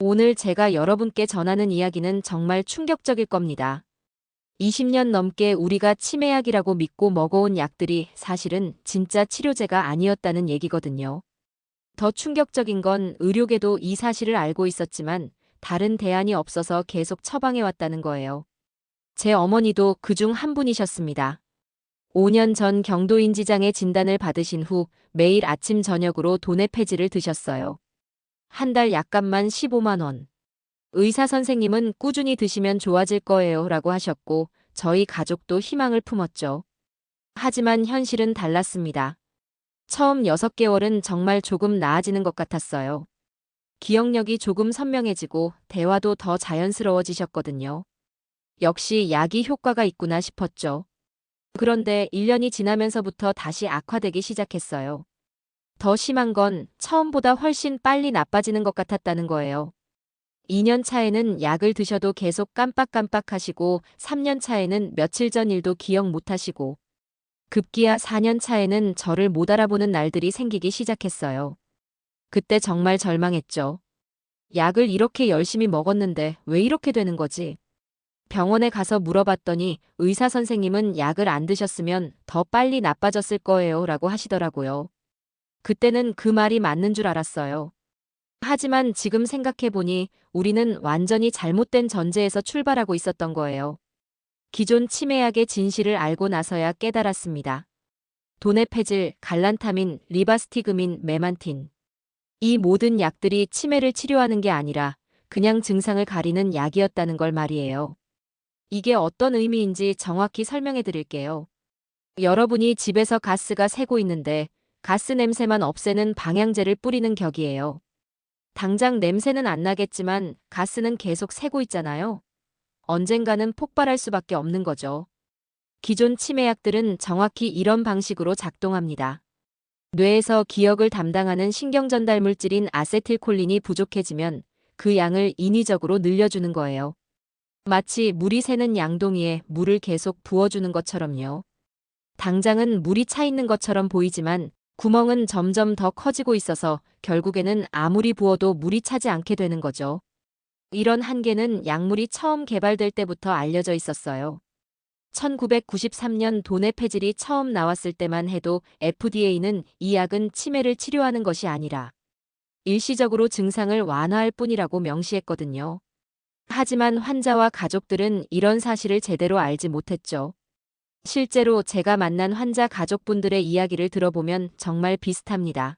오늘 제가 여러분께 전하는 이야기는 정말 충격적일 겁니다. 20년 넘게 우리가 치매약이라고 믿고 먹어온 약들이 사실은 진짜 치료제가 아니었다는 얘기거든요. 더 충격적인 건 의료계도 이 사실을 알고 있었지만 다른 대안이 없어서 계속 처방해왔다는 거예요. 제 어머니도 그 중 한 분이셨습니다. 5년 전 경도인지장애 진단을 받으신 후 매일 아침 저녁으로 돈의 폐지를 드셨어요. 한 달 약값만 15만 원. 의사 선생님은 꾸준히 드시면 좋아질 거예요 라고 하셨고 저희 가족도 희망을 품었죠. 하지만 현실은 달랐습니다. 처음 6개월은 정말 조금 나아지는 것 같았어요. 기억력이 조금 선명해지고 대화도 더 자연스러워지셨거든요. 역시 약이 효과가 있구나 싶었죠. 그런데 1년이 지나면서부터 다시 악화되기 시작했어요. 더 심한 건 처음보다 훨씬 빨리 나빠지는 것 같았다는 거예요. 2년 차에는 약을 드셔도 계속 깜빡깜빡 하시고 3년 차에는 며칠 전 일도 기억 못 하시고 급기야 4년 차에는 저를 못 알아보는 날들이 생기기 시작했어요. 그때 정말 절망했죠. 약을 이렇게 열심히 먹었는데 왜 이렇게 되는 거지? 병원에 가서 물어봤더니 의사 선생님은 약을 안 드셨으면 더 빨리 나빠졌을 거예요 라고 하시더라고요. 그때는 그 말이 맞는 줄 알았어요. 하지만 지금 생각해보니 우리는 완전히 잘못된 전제에서 출발하고 있었던 거예요. 기존 치매약의 진실을 알고 나서야 깨달았습니다. 도네페질, 갈란타민, 리바스티그민, 메만틴. 이 모든 약들이 치매를 치료하는 게 아니라 그냥 증상을 가리는 약이었다는 걸 말이에요. 이게 어떤 의미인지 정확히 설명해 드릴게요. 여러분이 집에서 가스가 새고 있는데 가스 냄새만 없애는 방향제를 뿌리는 격이에요. 당장 냄새는 안 나겠지만 가스는 계속 새고 있잖아요. 언젠가는 폭발할 수밖에 없는 거죠. 기존 치매약들은 정확히 이런 방식으로 작동합니다. 뇌에서 기억을 담당하는 신경전달 물질인 아세틸콜린이 부족해지면 그 양을 인위적으로 늘려주는 거예요. 마치 물이 새는 양동이에 물을 계속 부어주는 것처럼요. 당장은 물이 차 있는 것처럼 보이지만 구멍은 점점 더 커지고 있어서 결국에는 아무리 부어도 물이 차지 않게 되는 거죠. 이런 한계는 약물이 처음 개발될 때부터 알려져 있었어요. 1993년 돈의 폐질이 처음 나왔을 때만 해도 FDA는 이 약은 치매를 치료하는 것이 아니라 일시적으로 증상을 완화할 뿐이라고 명시했거든요. 하지만 환자와 가족들은 이런 사실을 제대로 알지 못했죠. 실제로 제가 만난 환자 가족분들의 이야기를 들어보면 정말 비슷합니다.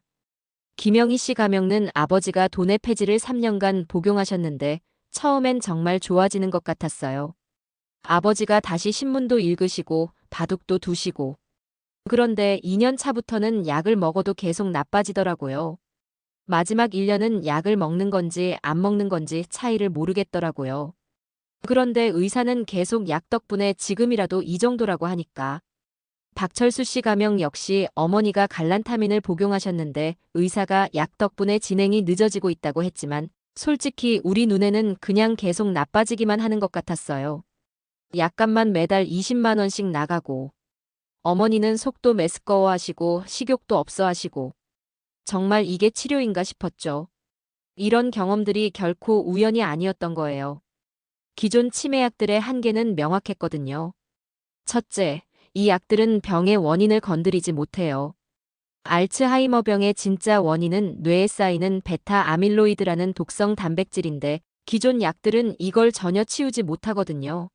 김영희 씨 가명는 아버지가 돈의 폐지를 3년간 복용하셨는데 처음엔 정말 좋아지는 것 같았어요. 아버지가 다시 신문도 읽으시고 바둑도 두시고 그런데 2년 차부터는 약을 먹어도 계속 나빠지더라고요. 마지막 1년은 약을 먹는 건지 안 먹는 건지 차이를 모르겠더라고요. 그런데 의사는 계속 약 덕분에 지금이라도 이 정도라고 하니까. 박철수 씨 가명 역시 어머니가 갈란타민을 복용하셨는데 의사가 약 덕분에 진행이 늦어지고 있다고 했지만 솔직히 우리 눈에는 그냥 계속 나빠지기만 하는 것 같았어요. 약값만 매달 20만원씩 나가고 어머니는 속도 메스꺼워 하시고 식욕도 없어 하시고 정말 이게 치료인가 싶었죠. 이런 경험들이 결코 우연이 아니었던 거예요. 기존 치매약들의 한계는 명확했거든요. 첫째, 이 약들은 병의 원인을 건드리지 못해요. 알츠하이머 병의 진짜 원인은 뇌에 쌓이는 베타 아밀로이드라는 독성 단백질인데 기존 약들은 이걸 전혀 치우지 못하거든요.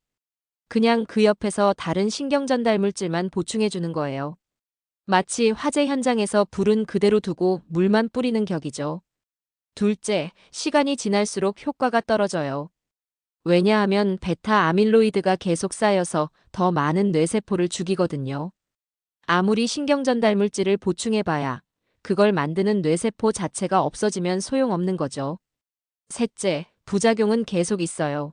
그냥 그 옆에서 다른 신경전달 물질만 보충해주는 거예요. 마치 화재 현장에서 불은 그대로 두고 물만 뿌리는 격이죠. 둘째, 시간이 지날수록 효과가 떨어져요. 왜냐하면 베타 아밀로이드가 계속 쌓여서 더 많은 뇌세포를 죽이거든요. 아무리 신경전달 물질을 보충해봐야 그걸 만드는 뇌세포 자체가 없어지면 소용없는 거죠. 셋째, 부작용은 계속 있어요.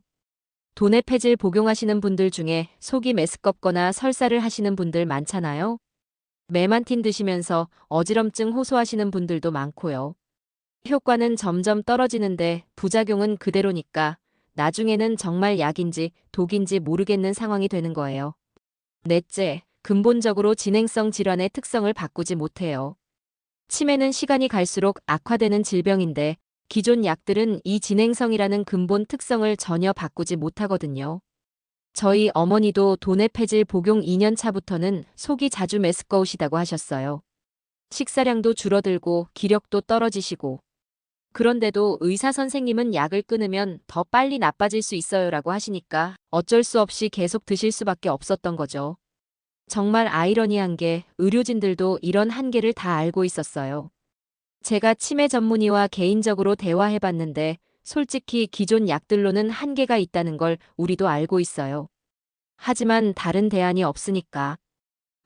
폐질 복용하시는 분들 중에 속이 메스껍거나 설사를 하시는 분들 많잖아요. 메만틴 드시면서 어지럼증 호소하시는 분들도 많고요. 효과는 점점 떨어지는데 부작용은 그대로니까 나중에는 정말 약인지 독인지 모르겠는 상황이 되는 거예요. 넷째, 근본적으로 진행성 질환의 특성을 바꾸지 못해요. 치매는 시간이 갈수록 악화되는 질병인데 기존 약들은 이 진행성이라는 근본 특성을 전혀 바꾸지 못하거든요. 저희 어머니도 폐질 복용 2년 차부터는 속이 자주 메스꺼우시다고 하셨어요. 식사량도 줄어들고 기력도 떨어지시고. 그런데도 의사 선생님은 약을 끊으면 더 빨리 나빠질 수 있어요 라고 하시니까 어쩔 수 없이 계속 드실 수밖에 없었던 거죠. 정말 아이러니한 게 의료진들도 이런 한계를 다 알고 있었어요. 제가 치매 전문의와 개인적으로 대화해 봤는데 솔직히 기존 약들로는 한계가 있다는 걸 우리도 알고 있어요. 하지만 다른 대안이 없으니까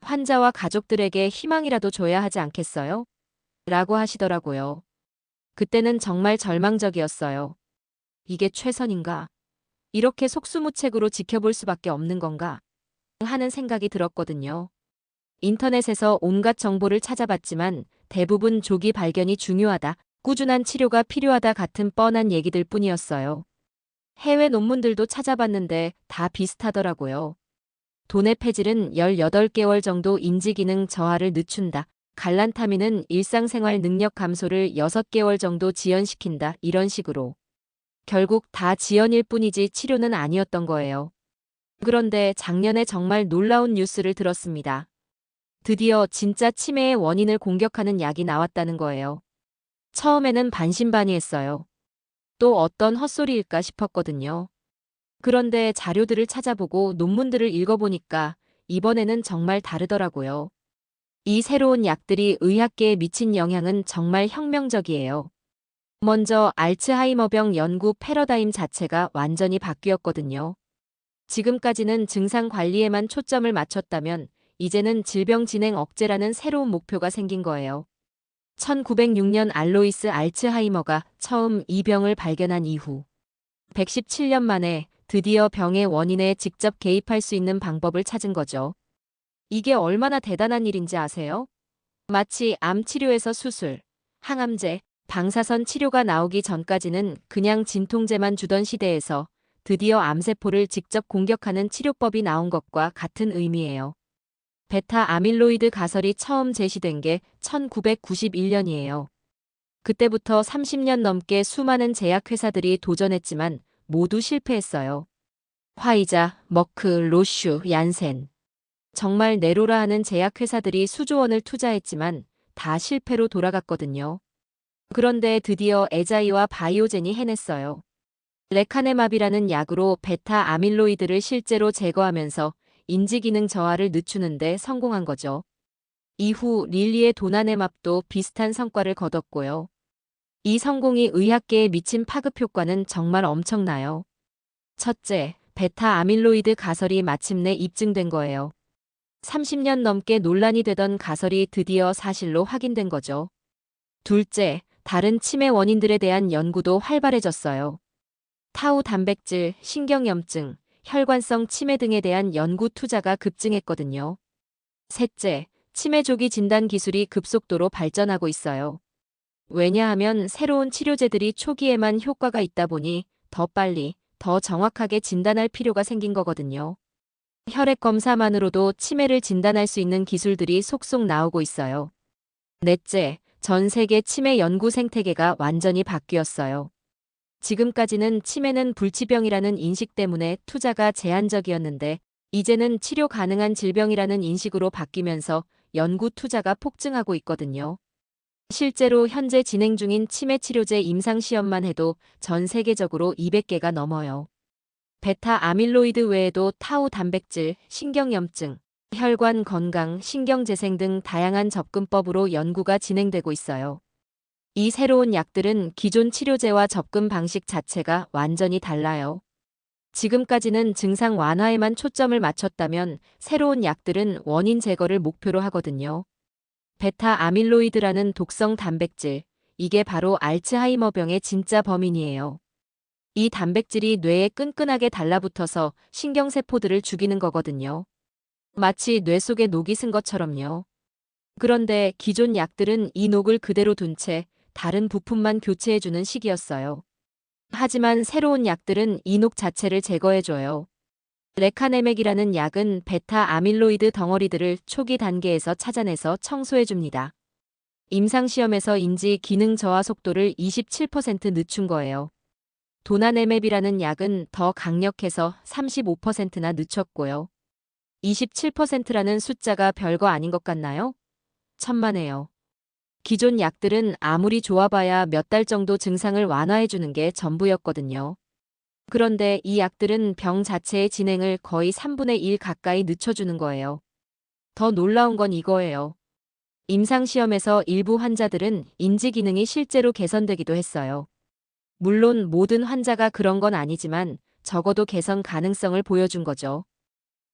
환자와 가족들에게 희망이라도 줘야 하지 않겠어요? 라고 하시더라고요. 그때는 정말 절망적이었어요. 이게 최선인가? 이렇게 속수무책으로 지켜볼 수밖에 없는 건가? 하는 생각이 들었거든요. 인터넷에서 온갖 정보를 찾아봤지만 대부분 조기 발견이 중요하다, 꾸준한 치료가 필요하다 같은 뻔한 얘기들 뿐이었어요. 해외 논문들도 찾아봤는데 다 비슷하더라고요. 돈의 폐질은 18개월 정도 인지기능 저하를 늦춘다. 갈란타민은 일상생활 능력 감소를 6개월 정도 지연시킨다. 이런 식으로. 결국 다 지연일 뿐이지 치료는 아니었던 거예요. 그런데 작년에 정말 놀라운 뉴스를 들었습니다. 드디어 진짜 치매의 원인을 공격하는 약이 나왔다는 거예요. 처음에는 반신반의했어요. 또 어떤 헛소리일까 싶었거든요. 그런데 자료들을 찾아보고 논문들을 읽어보니까 이번에는 정말 다르더라고요. 이 새로운 약들이 의학계에 미친 영향은 정말 혁명적이에요. 먼저 알츠하이머병 연구 패러다임 자체가 완전히 바뀌었거든요. 지금까지는 증상 관리에만 초점을 맞췄다면 이제는 질병 진행 억제라는 새로운 목표가 생긴 거예요. 1906년 알로이스 알츠하이머가 처음 이 병을 발견한 이후 117년 만에 드디어 병의 원인에 직접 개입할 수 있는 방법을 찾은 거죠. 이게 얼마나 대단한 일인지 아세요? 마치 암 치료에서 수술, 항암제, 방사선 치료가 나오기 전까지는 그냥 진통제만 주던 시대에서 드디어 암세포를 직접 공격하는 치료법이 나온 것과 같은 의미예요. 베타 아밀로이드 가설이 처음 제시된 게 1991년이에요. 그때부터 30년 넘게 수많은 제약회사들이 도전했지만 모두 실패했어요. 화이자, 머크, 로슈, 얀센. 정말 네로라 하는 제약회사들이 수조 원을 투자했지만 다 실패로 돌아갔거든요. 그런데 드디어 에자이와 바이오젠이 해냈어요. 레카네마비라는 약으로 베타 아밀로이드를 실제로 제거하면서 인지기능 저하를 늦추는데 성공한 거죠. 이후 릴리의 도나네맙도 비슷한 성과를 거뒀고요. 이 성공이 의학계에 미친 파급 효과는 정말 엄청나요. 첫째, 베타 아밀로이드 가설이 마침내 입증된 거예요. 30년 넘게 논란이 되던 가설이 드디어 사실로 확인된 거죠. 둘째, 다른 치매 원인들에 대한 연구도 활발해졌어요. 타우 단백질, 신경염증, 혈관성 치매 등에 대한 연구 투자가 급증했거든요. 셋째, 치매 조기 진단 기술이 급속도로 발전하고 있어요. 왜냐하면 새로운 치료제들이 초기에만 효과가 있다 보니 더 빨리, 더 정확하게 진단할 필요가 생긴 거거든요. 혈액 검사만으로도 치매를 진단할 수 있는 기술들이 속속 나오고 있어요. 넷째, 전 세계 치매 연구 생태계가 완전히 바뀌었어요. 지금까지는 치매는 불치병이라는 인식 때문에 투자가 제한적이었는데 이제는 치료 가능한 질병이라는 인식으로 바뀌면서 연구 투자가 폭증하고 있거든요. 실제로 현재 진행 중인 치매 치료제 임상 시험만 해도 전 세계적으로 200개가 넘어요. 베타 아밀로이드 외에도 타우 단백질, 신경염증, 혈관 건강, 신경재생 등 다양한 접근법으로 연구가 진행되고 있어요. 이 새로운 약들은 기존 치료제와 접근 방식 자체가 완전히 달라요. 지금까지는 증상 완화에만 초점을 맞췄다면 새로운 약들은 원인 제거를 목표로 하거든요. 베타 아밀로이드라는 독성 단백질, 이게 바로 알츠하이머병의 진짜 범인이에요. 이 단백질이 뇌에 끈끈하게 달라붙어서 신경세포들을 죽이는 거거든요. 마치 뇌 속에 녹이 쓴 것처럼요. 그런데 기존 약들은 이 녹을 그대로 둔 채 다른 부품만 교체해주는 식이었어요. 하지만 새로운 약들은 이 녹 자체를 제거해줘요. 레카네맥이라는 약은 베타 아밀로이드 덩어리들을 초기 단계에서 찾아내서 청소해줍니다. 임상시험에서 인지 기능 저하 속도를 27% 늦춘 거예요. 도나네맵이라는 약은 더 강력해서 35%나 늦췄고요. 27%라는 숫자가 별거 아닌 것 같나요? 천만에요. 기존 약들은 아무리 좋아봐야 몇 달 정도 증상을 완화해주는 게 전부였거든요. 그런데 이 약들은 병 자체의 진행을 거의 3분의 1 가까이 늦춰주는 거예요. 더 놀라운 건 이거예요. 임상시험에서 일부 환자들은 인지 기능이 실제로 개선되기도 했어요. 물론 모든 환자가 그런 건 아니지만 적어도 개선 가능성을 보여준 거죠.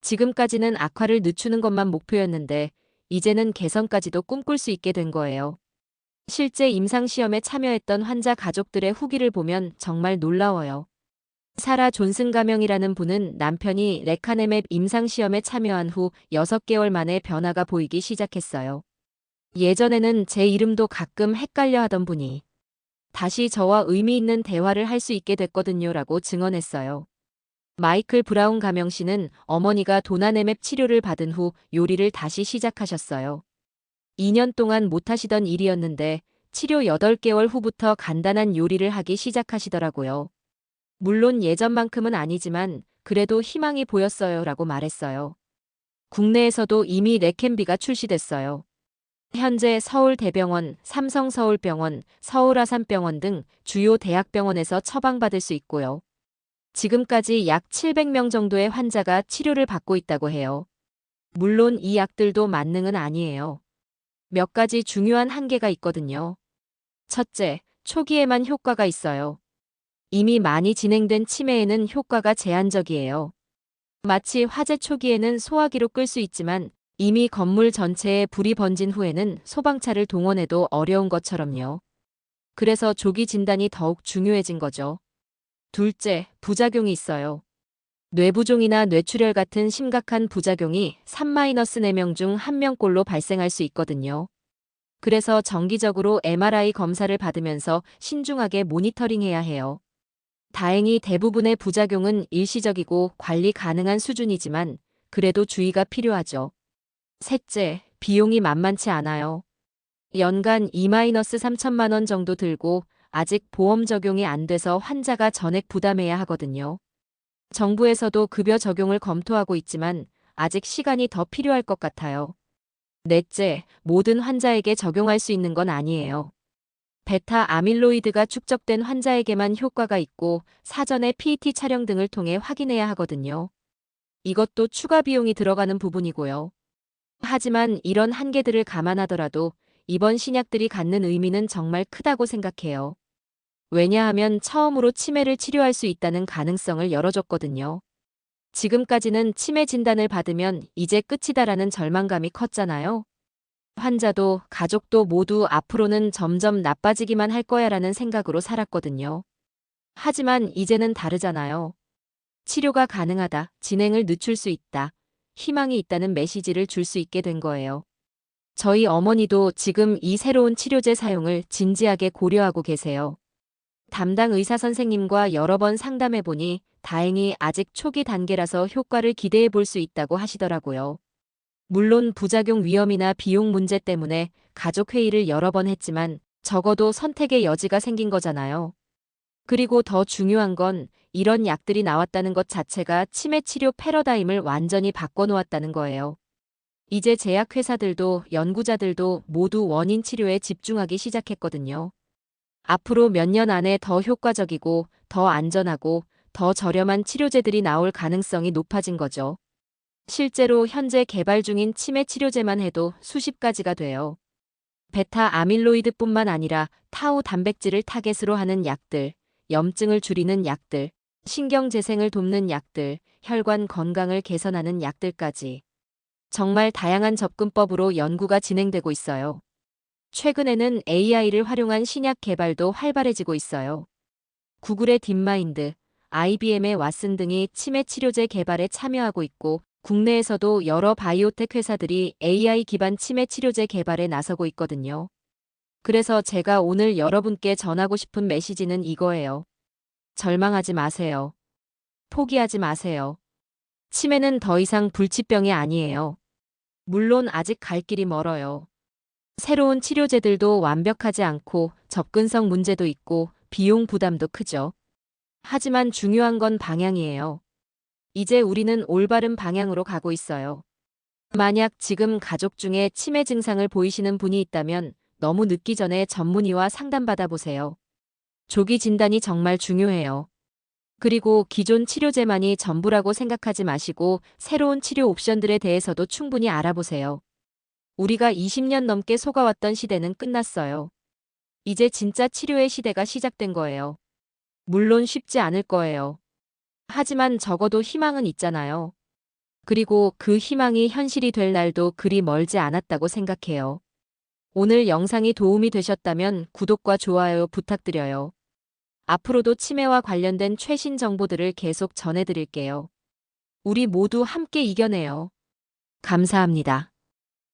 지금까지는 악화를 늦추는 것만 목표였는데 이제는 개선까지도 꿈꿀 수 있게 된 거예요. 실제 임상시험에 참여했던 환자 가족들의 후기를 보면 정말 놀라워요. 사라 존슨 가명이라는 분은 남편이 레카네맵 임상시험에 참여한 후 6개월 만에 변화가 보이기 시작했어요. 예전에는 제 이름도 가끔 헷갈려 하던 분이 다시 저와 의미 있는 대화를 할 수 있게 됐거든요 라고 증언했어요. 마이클 브라운 가명 씨는 어머니가 도나네맵 치료를 받은 후 요리를 다시 시작하셨어요. 2년 동안 못하시던 일이었는데 치료 8개월 후부터 간단한 요리를 하기 시작하시더라고요. 물론 예전만큼은 아니지만 그래도 희망이 보였어요 라고 말했어요. 국내에서도 이미 레캠비가 출시됐어요. 현재 서울대병원, 삼성서울병원, 서울아산병원 등 주요 대학병원에서 처방받을 수 있고요. 지금까지 약 700명 정도의 환자가 치료를 받고 있다고 해요. 물론 이 약들도 만능은 아니에요. 몇 가지 중요한 한계가 있거든요. 첫째, 초기에만 효과가 있어요. 이미 많이 진행된 치매에는 효과가 제한적이에요. 마치 화재 초기에는 소화기로 끌 수 있지만 이미 건물 전체에 불이 번진 후에는 소방차를 동원해도 어려운 것처럼요. 그래서 조기 진단이 더욱 중요해진 거죠. 둘째, 부작용이 있어요. 뇌부종이나 뇌출혈 같은 심각한 부작용이 3-4명 중 1명꼴로 발생할 수 있거든요. 그래서 정기적으로 MRI 검사를 받으면서 신중하게 모니터링해야 해요. 다행히 대부분의 부작용은 일시적이고 관리 가능한 수준이지만 그래도 주의가 필요하죠. 셋째, 비용이 만만치 않아요. 연간 2-3천만 원 정도 들고 아직 보험 적용이 안 돼서 환자가 전액 부담해야 하거든요. 정부에서도 급여 적용을 검토하고 있지만 아직 시간이 더 필요할 것 같아요. 넷째, 모든 환자에게 적용할 수 있는 건 아니에요. 베타 아밀로이드가 축적된 환자에게만 효과가 있고 사전에 PET 촬영 등을 통해 확인해야 하거든요. 이것도 추가 비용이 들어가는 부분이고요. 하지만 이런 한계들을 감안하더라도 이번 신약들이 갖는 의미는 정말 크다고 생각해요. 왜냐하면 처음으로 치매를 치료할 수 있다는 가능성을 열어줬거든요. 지금까지는 치매 진단을 받으면 이제 끝이다라는 절망감이 컸잖아요. 환자도 가족도 모두 앞으로는 점점 나빠지기만 할 거야라는 생각으로 살았거든요. 하지만 이제는 다르잖아요. 치료가 가능하다, 진행을 늦출 수 있다, 희망이 있다는 메시지를 줄 수 있게 된 거예요. 저희 어머니도 지금 이 새로운 치료제 사용을 진지하게 고려하고 계세요. 담당 의사 선생님과 여러 번 상담해 보니 다행히 아직 초기 단계라서 효과를 기대해 볼 수 있다고 하시더라고요. 물론 부작용 위험이나 비용 문제 때문에 가족 회의를 여러 번 했지만 적어도 선택의 여지가 생긴 거잖아요. 그리고 더 중요한 건 이런 약들이 나왔다는 것 자체가 치매 치료 패러다임을 완전히 바꿔놓았다는 거예요. 이제 제약회사들도 연구자들도 모두 원인 치료에 집중하기 시작했거든요. 앞으로 몇 년 안에 더 효과적이고 더 안전하고 더 저렴한 치료제들이 나올 가능성이 높아진 거죠. 실제로 현재 개발 중인 치매 치료제만 해도 수십 가지가 돼요. 베타 아밀로이드뿐만 아니라 타우 단백질을 타겟으로 하는 약들, 염증을 줄이는 약들, 신경 재생을 돕는 약들, 혈관 건강을 개선하는 약들까지. 정말 다양한 접근법으로 연구가 진행되고 있어요. 최근에는 AI를 활용한 신약 개발도 활발해지고 있어요. 구글의 딥마인드, IBM의 왓슨 등이 치매 치료제 개발에 참여하고 있고 국내에서도 여러 바이오텍 회사들이 AI 기반 치매 치료제 개발에 나서고 있거든요. 그래서 제가 오늘 여러분께 전하고 싶은 메시지는 이거예요. 절망하지 마세요. 포기하지 마세요. 치매는 더 이상 불치병이 아니에요. 물론 아직 갈 길이 멀어요. 새로운 치료제들도 완벽하지 않고 접근성 문제도 있고 비용 부담도 크죠. 하지만 중요한 건 방향이에요. 이제 우리는 올바른 방향으로 가고 있어요. 만약 지금 가족 중에 치매 증상을 보이시는 분이 있다면 너무 늦기 전에 전문의와 상담받아 보세요. 조기 진단이 정말 중요해요. 그리고 기존 치료제만이 전부라고 생각하지 마시고 새로운 치료 옵션들에 대해서도 충분히 알아보세요. 우리가 20년 넘게 속아왔던 시대는 끝났어요. 이제 진짜 치료의 시대가 시작된 거예요. 물론 쉽지 않을 거예요. 하지만 적어도 희망은 있잖아요. 그리고 그 희망이 현실이 될 날도 그리 멀지 않았다고 생각해요. 오늘 영상이 도움이 되셨다면 구독과 좋아요 부탁드려요. 앞으로도 치매와 관련된 최신 정보들을 계속 전해드릴게요. 우리 모두 함께 이겨내요. 감사합니다.